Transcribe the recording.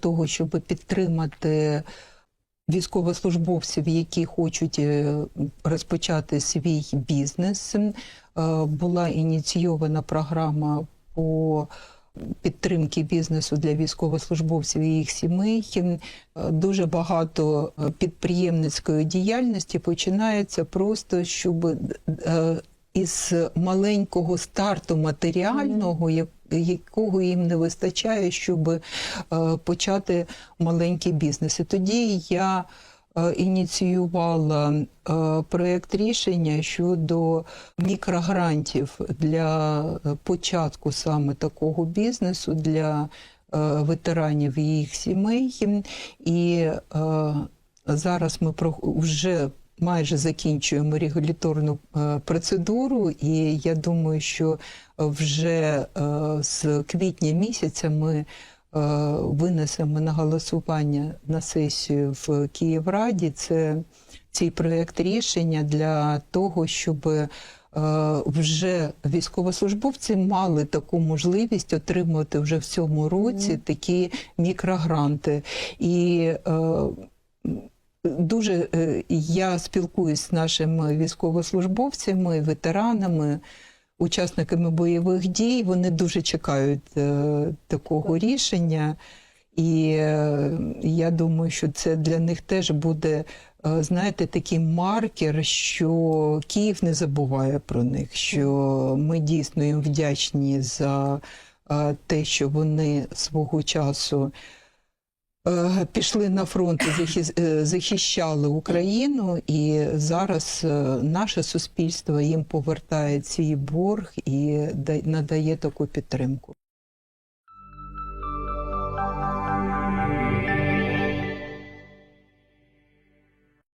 того, щоб підтримати військовослужбовців, які хочуть е, розпочати свій бізнес. Е, Була ініційована програма по підтримки бізнесу для військовослужбовців і їх сімей. Е, Дуже багато підприємницької діяльності починається просто, щоб із маленького старту матеріального, як- якого їм не вистачає, щоб е, почати маленький бізнес. І тоді я е, ініціювала е, проєкт рішення щодо мікрогрантів для початку саме такого бізнесу для ветеранів і їх сімей. І зараз ми вже майже закінчуємо регуляторну е, процедуру, і я думаю, що вже е, з квітня місяця ми е, винесемо на голосування на сесію в Київраді. Це цей проєкт рішення для того, щоб вже військовослужбовці мали таку можливість отримувати вже в цьому році такі мікрогранти. І Дуже е, я спілкуюсь з нашими військовослужбовцями, ветеранами, учасниками бойових дій. Вони дуже чекають е, такого рішення. І е, я думаю, що це для них теж буде, знаєте, такий маркер, що Київ не забуває про них, що ми дійсно їм вдячні за те, що вони свого часу пішли на фронт е, захищали Україну, і зараз е, наше суспільство їм повертає цей борг і да- надає таку підтримку.